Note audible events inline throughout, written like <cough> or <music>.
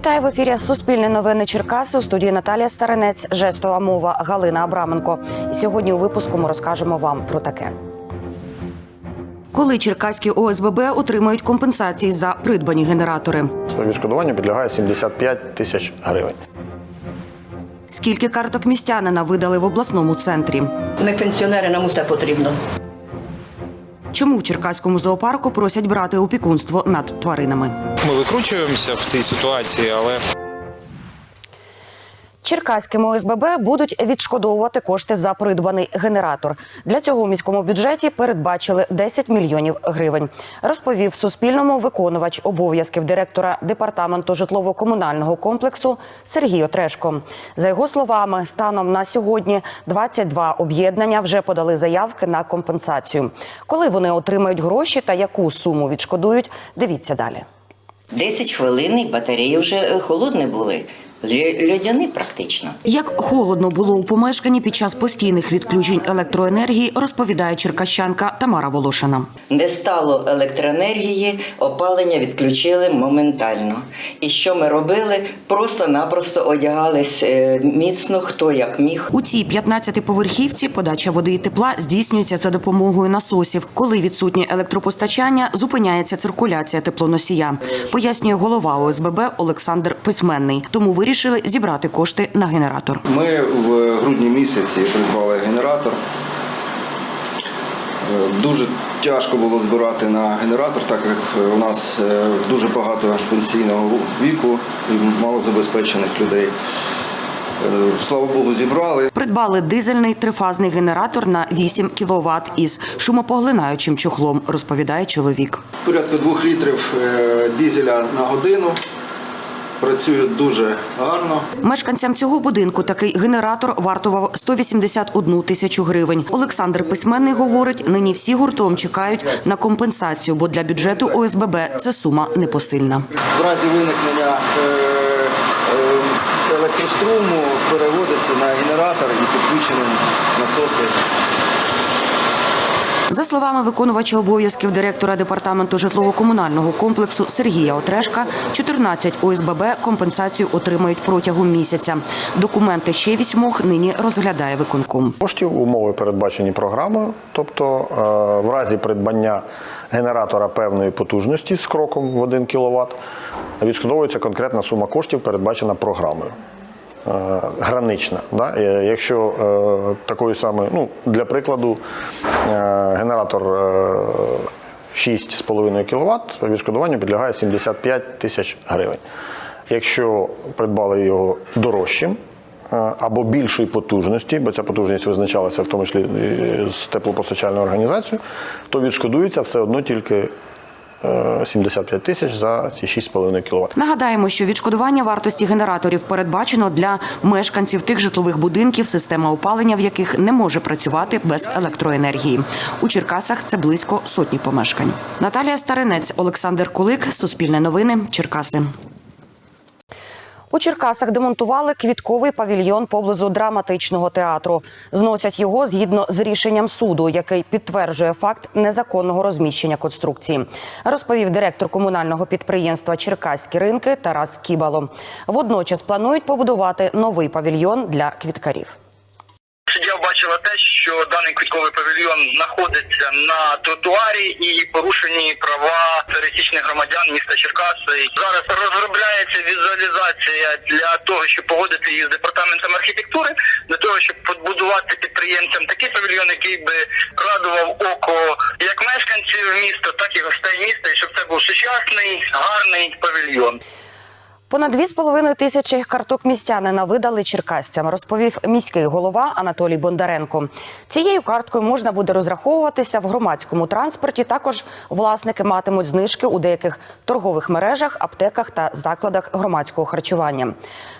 Вітаю в ефірі Суспільне новини Черкаси. У студії Наталія Старинець, жестова мова Галина Абраменко. І сьогодні у випуску ми розкажемо вам про таке. Коли черкаські ОСББ отримають компенсації за придбані генератори? Відшкодуванню підлягає 75 тисяч гривень. Скільки карток містянина видали в обласному центрі? Ми пенсіонери, нам усе потрібно. Чому в Черкаському зоопарку просять брати опікунство над тваринами? Ми викручуємося в цій ситуації, але Черкаським ОСББ будуть відшкодовувати кошти за придбаний генератор. Для цього у міському бюджеті передбачили 10 мільйонів гривень. Розповів Суспільному виконувач обов'язків директора департаменту житлово-комунального комплексу Сергій Отрешко. За його словами, станом на сьогодні 22 об'єднання вже подали заявки на компенсацію. Коли вони отримають гроші та яку суму відшкодують, дивіться далі. 10 хвилин і батареї вже е, холодні були. Лю- Льодяні практично. Як холодно було у помешканні під час постійних відключень електроенергії, розповідає черкащанка Тамара Волошина. Не стало електроенергії, опалення відключили моментально. І що ми робили? Просто-напросто одягались е, міцно, хто як міг. У цій 15-поверхівці подача води і тепла здійснюється за допомогою насосів. Коли відсутнє електропостачання, зупиняється циркуляція теплоносія. Пояснює голова ОСББ Олександр Письменний. Тому вирішили зібрати кошти на генератор. Ми в грудні місяці придбали генератор. Е, Дуже тяжко було збирати на генератор, так як у нас е, дуже багато пенсійного віку і малозабезпечених людей. Е, Слава Богу, зібрали. Придбали дизельний трифазний генератор на 8 кВт із шумопоглинаючим чохлом, розповідає чоловік. Порядка двох літрів дізеля на годину. Працює дуже гарно. Мешканцям цього будинку такий генератор вартував 181 тисячу гривень. Олександр Письменний говорить, нині всі гуртом чекають на компенсацію, бо для бюджету ОСББ це сума непосильна. В разі виникнення е, е, електроструму переводиться на генератор і підключені насоси За словами виконувача обов'язків директора департаменту житлово-комунального комплексу Сергія Отрешка, 14 ОСББ компенсацію отримають протягом місяця. Документи ще вісьмох нині розглядає виконком. Коштів умови передбачені програмою, тобто е, в разі придбання генератора певної потужності з кроком в 1 кВт відшкодовується конкретна сума коштів, передбачена програмою. Е, Гранична. Да? Е, Якщо е, такої самої, ну, для прикладу, генератор е, 6,5 кВт, відшкодуванню підлягає 75 тисяч гривень. Якщо придбали його дорожчим, або більшої потужності, бо ця потужність визначалася в тому числі з теплопостачальною організацією, то відшкодується все одно тільки 75 тисяч за ці 6,5 кВт. Нагадаємо, що відшкодування вартості генераторів передбачено для мешканців тих житлових будинків, система опалення в яких не може працювати без електроенергії. У Черкасах це близько сотні помешкань. Наталія Старинець, Олександр Кулик, Суспільне новини, Черкаси. У Черкасах демонтували квітковий павільйон поблизу драматичного театру. Зносять його згідно з рішенням суду, який підтверджує факт незаконного розміщення конструкції. Розповів директор комунального підприємства Черкаські ринки Тарас Кібало. Водночас планують побудувати новий павільйон для квіткарів. Суддя бачила те, що даний квітковий павільйон знаходиться на тротуарі і порушені права пересічних громадян міста Черкаси. Зараз розробляється візуалізація для того, щоб погодити її з департаментом архітектури, для того, щоб побудувати підприємцям такий павільйон, який би радував око як мешканців міста, так і гостей міста, і щоб це був сучасний, гарний павільйон. Понад 2,5 тисячі карток містянина видали черкасцям, розповів міський голова Анатолій Бондаренко. Цією карткою можна буде розраховуватися в громадському транспорті. Також власники матимуть знижки у деяких торгових мережах, аптеках та закладах громадського харчування.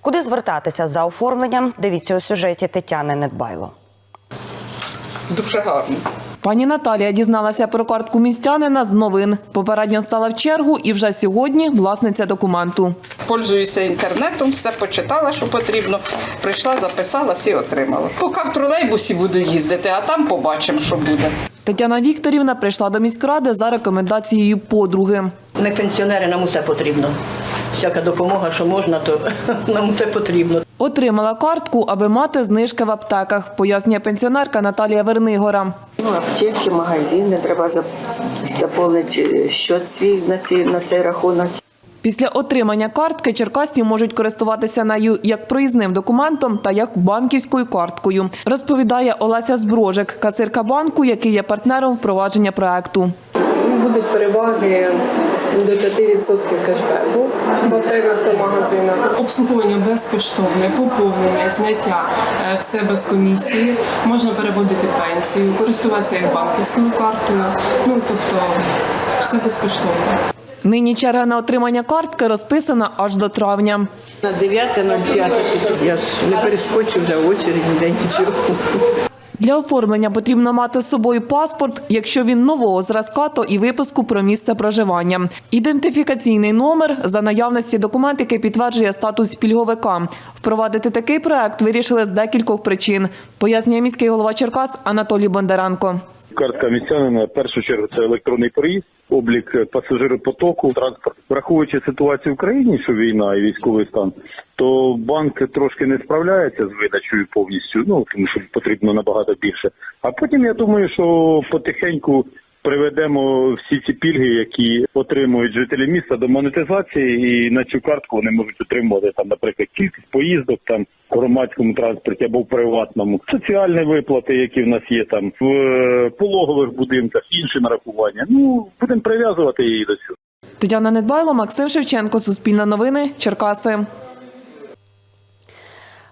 Куди звертатися за оформленням? Дивіться у сюжеті Тетяни Недбайло. Дуже гарно. Пані Наталія дізналася про картку містянина з новин. Попередньо стала в чергу і вже сьогодні власниця документу. Пользуюся інтернетом, все почитала, що потрібно. Прийшла, записалась і отримала. Поки в тролейбусі буду їздити, а там побачимо, що буде. Тетяна Вікторівна прийшла до міськради за рекомендацією подруги. Ми пенсіонери, нам усе потрібно. Всяка допомога, що можна, то <laughs> нам це потрібно. Отримала картку, аби мати знижки в аптеках, пояснює пенсіонерка Наталія Вернигора. Ну, аптеки, магазини, треба заповнити щот свій на, ці, на цей рахунок. Після отримання картки черкасці можуть користуватися нею як проїзним документом та як банківською карткою, розповідає Олеся Зброжик, касирка банку, який є партнером впровадження проекту. Будуть переваги до 5% кешбеку в аптеках та магазинах. Обслуговування безкоштовне, поповнення, зняття е, все без комісії. Можна переводити пенсію, користуватися як банківською картою. Ну тобто все безкоштовно. Нині черга на отримання картки розписана аж до травня. На 9.05 я ж не перескочу вже очередь, ніде нічого. Для оформлення потрібно мати з собою паспорт, якщо він нового зразка, то і виписку про місце проживання. Ідентифікаційний номер за наявності документ, який підтверджує статус пільговика. Впровадити такий проект вирішили з декількох причин, пояснює міський голова Черкас Анатолій Бондаренко. Картка містянина в першу чергу це електронний проїзд, облік пасажиропотоку, транспорт. Враховуючи ситуацію в країні, що війна і військовий стан, то банк трошки не справляється з видачею повністю. Ну тому що потрібно набагато більше. А потім я думаю, що потихеньку приведемо всі ці пільги, які отримують жителі міста до монетизації, і на цю картку вони можуть отримувати там, наприклад, кількість поїздок там в громадському транспорті або в приватному, соціальні виплати, які в нас є там в е, пологових будинках, інші нарахування. Ну будемо прив'язувати її до цього. Тетяна Недбайло, Максим Шевченко, Суспільне новини, Черкаси.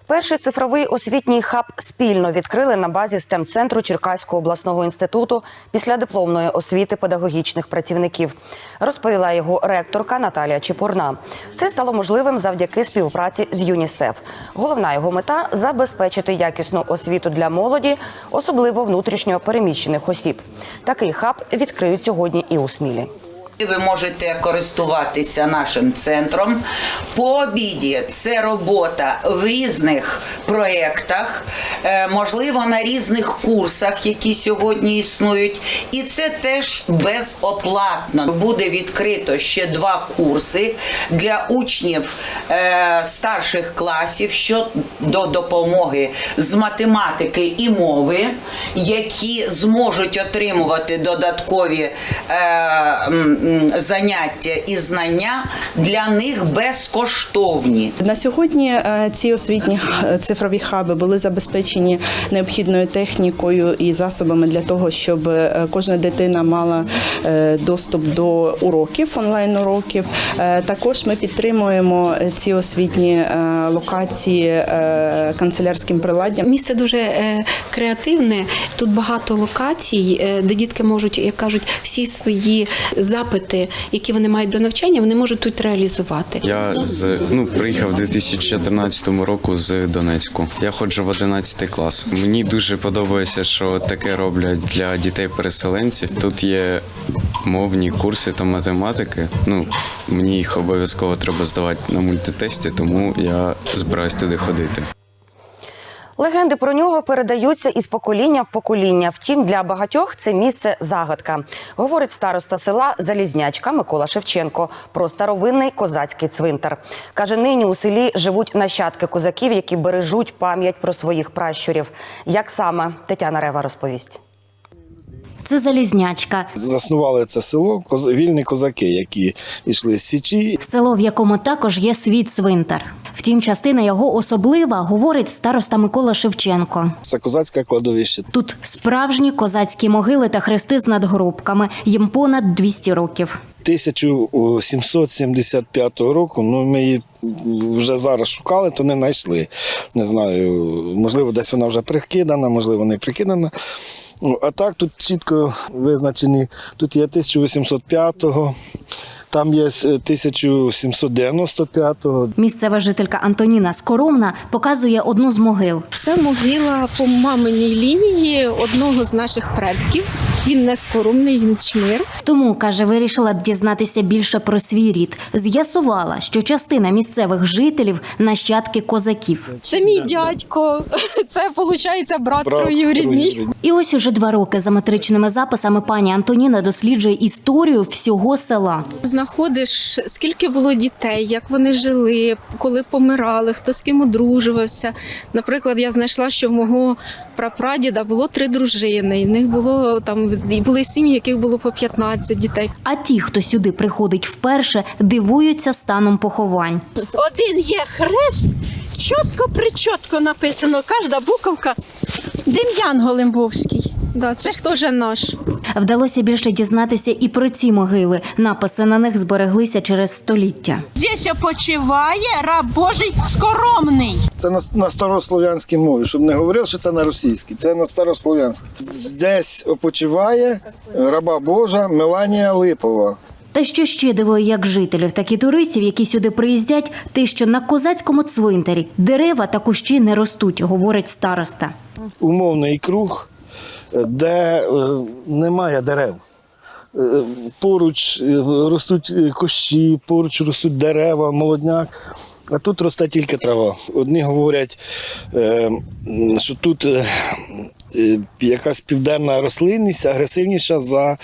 Перший цифровий освітній хаб спільно відкрили на базі STEM-центру Черкаського обласного інституту після дипломної освіти педагогічних працівників. Розповіла його ректорка Наталія Чепурна. Це стало можливим завдяки співпраці з ЮНІСЕФ. Головна його мета забезпечити якісну освіту для молоді, особливо внутрішньо переміщених осіб. Такий хаб відкриють сьогодні і у Смілі. Ви можете користуватися нашим центром. По обіді це робота в різних проєктах, е, можливо, на різних курсах, які сьогодні існують. І це теж безоплатно. Буде відкрито ще два курси для учнів е, старших класів щодо допомоги з математики і мови, які зможуть отримувати додаткові. Заняття і знання для них безкоштовні. На сьогодні е, ці освітні цифрові хаби були забезпечені необхідною технікою і засобами для того, щоб е, кожна дитина мала е, доступ до уроків, онлайн уроків. Також ми підтримуємо ці освітні локації канцелярським приладдям. Місце дуже креативне. Тут багато локацій, де дітки можуть, як кажуть, всі свої запити, які вони мають до навчання, вони можуть тут реалізувати. Я з ну приїхав у 2014 року з Донецьку. Я ходжу в 11 клас. Мені дуже подобається, що таке роблять для дітей-переселенців. Тут є мовні курси та математики. Ну мені їх обов'язково треба здавати на мультитесті, тому я збираюсь туди ходити. Легенди про нього передаються із покоління в покоління. Втім, для багатьох це місце загадка. Говорить староста села Залізнячка Микола Шевченко про старовинний козацький цвинтар. Каже, нині у селі живуть нащадки козаків, які бережуть пам'ять про своїх пращурів. Як саме Тетяна Рева розповість. Це залізнячка, Заснували це село коз- вільні козаки, які йшли з січі. село, в якому також є свій цвинтар. Втім, частина його особлива, говорить староста Микола Шевченко. Це козацьке кладовище. Тут справжні козацькі могили та хрести з надгробками. Їм понад 200 років. 1775 року. Ну ми її вже зараз шукали, то не знайшли. Не знаю, можливо, десь вона вже прикидана, можливо, не прикидана. Ну, А так тут чітко визначені. Тут є 1805-го, там є з 1795-го. Місцева жителька Антоніна Скоромна показує одну з могил. Це могила по маминій лінії одного з наших предків. Він не скоромний, він чмир. Тому каже, вирішила дізнатися більше про свій рід. З'ясувала, що частина місцевих жителів нащадки козаків. Це мій дядько. <laughs> Це виходить брат троюрідний. І ось уже два роки за метричними записами пані Антоніна досліджує історію всього села. Знаходиш, скільки було дітей, як вони жили, коли помирали, хто з ким одружувався. Наприклад, я знайшла, що в мого прапрадіда було три дружини, і в них було там були сім'ї, яких було по 15 дітей. А ті, хто сюди приходить вперше, дивуються станом поховань. Один є хрест, чітко причітко написано, кожна буковка. Дем'ян Голимбовський. Да, це ж теж наш. Вдалося більше дізнатися і про ці могили. Написи на них збереглися через століття. Здесь опочиває раб Божий скоромний. Це на, на старослов'янській мові, щоб не говорив, що це на російській, це на старослов'янській. Здесь опочиває раба Божа Меланія Липова. Та що ще дивує як жителів, так і туристів, які сюди приїздять, те, що на козацькому цвинтарі дерева та кущі не ростуть, говорить староста. Умовний круг, де е, немає дерев. Е, Поруч е, ростуть кущі, поруч ростуть дерева, молодняк. А тут росте тільки трава. Одні говорять, що тут якась південна рослинність агресивніша за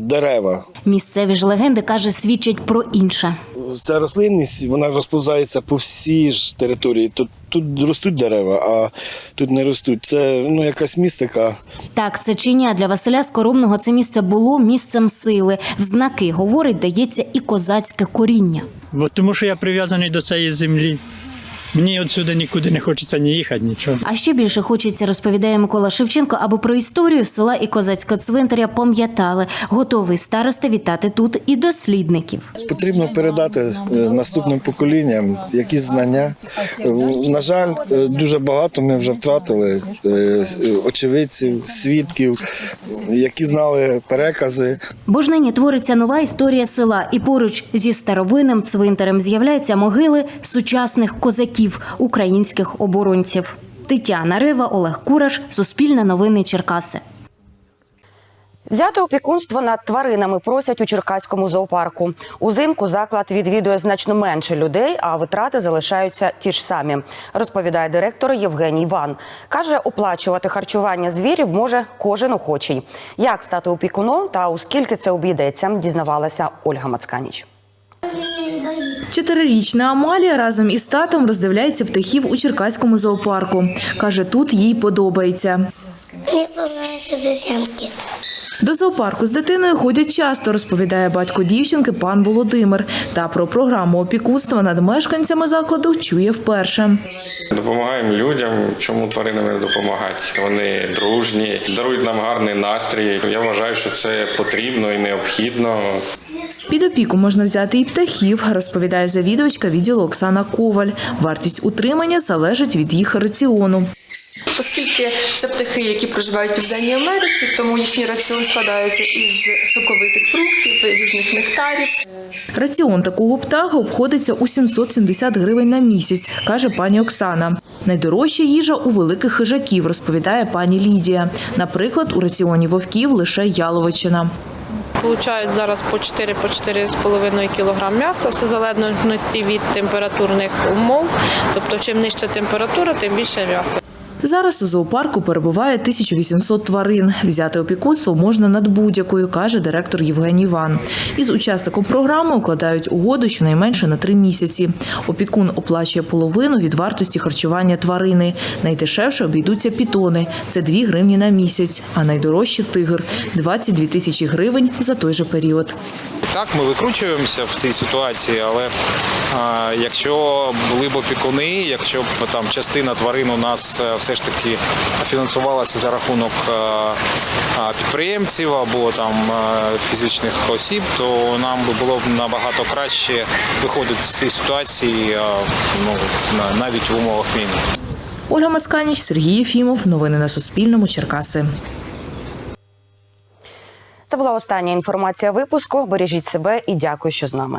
дерева. Місцеві ж легенди каже, свідчать про інше. Ця рослинність вона розповзається по всій ж території. Тут, тут ростуть дерева, а тут не ростуть. Це ну, якась містика. Так, сечення для Василя Скоромного це місце було місцем сили. В знаки говорить, дається і козацьке коріння. Бо тому що я прив'язаний до цієї землі. Мені отсюди нікуди не хочеться ні їхати, нічого. А ще більше хочеться, розповідає Микола Шевченко, аби про історію села і козацького цвинтаря пам'ятали. Готовий староста вітати тут і дослідників. Потрібно передати е, наступним поколінням якісь знання. Е, На жаль, е, дуже багато ми вже втратили очевидців, свідків, які знали перекази. Бо ж нині твориться нова історія села, і поруч зі старовинним цвинтарем з'являються могили сучасних козаків, українських оборонців. Тетяна Рева, Олег Кураш, Суспільне новини Черкаси. Взяти опікунство над тваринами просять у Черкаському зоопарку. Узимку заклад відвідує значно менше людей, а витрати залишаються ті ж самі. Розповідає директор Євгеній Ван. каже, оплачувати харчування звірів може кожен охочий. Як стати опікуном та у скільки це обійдеться, дізнавалася Ольга Мацканіч. Чотирирічна Амалія разом із татом роздивляється птахів у Черкаському зоопарку. Каже, тут їй подобається. Мені подобаються обезьянки. До зоопарку з дитиною ходять часто, розповідає батько дівчинки пан Володимир. Та про програму опікунства над мешканцями закладу чує вперше. Допомагаємо людям. Чому тваринам не допомагати? Вони дружні, дарують нам гарний настрій. Я вважаю, що це потрібно і необхідно. Під опіку можна взяти і птахів, розповідає завідувачка відділу Оксана Коваль. Вартість утримання залежить від їх раціону. Оскільки це птахи, які проживають в Південній Америці, тому їхній раціон складається із соковитих фруктів, різних нектарів. Раціон такого птаха обходиться у 770 гривень на місяць, каже пані Оксана. Найдорожча їжа у великих хижаків, розповідає пані Лідія. Наприклад, у раціоні вовків лише яловичина. Получають зараз по 4 по 4,5 кг м'яса, все залежності від температурних умов. Тобто, чим нижча температура, тим більше м'яса. Зараз у зоопарку перебуває 1800 тварин. Взяти опікунство можна над будь-якою, каже директор Євгеній Іван. Із учасником програми укладають угоду щонайменше на три місяці. Опікун оплачує половину від вартості харчування тварини. Найдешевше обійдуться пітони це 2 гривні на місяць, а найдорожче тигр 22 тисячі гривень за той же період. Так, ми викручуємося в цій ситуації, але якщо були б опікуни, якщо б там частина тварин у нас е, все ж таки фінансувалася за рахунок е, підприємців або там е, фізичних осіб, то нам би було б набагато краще виходити з цієї ситуації е, ну, навіть в умовах війни. Ольга Мацканіч, Сергій Єфімов. Новини на Суспільному. Черкаси. Це була остання інформація випуску. Бережіть себе і дякую, що з нами.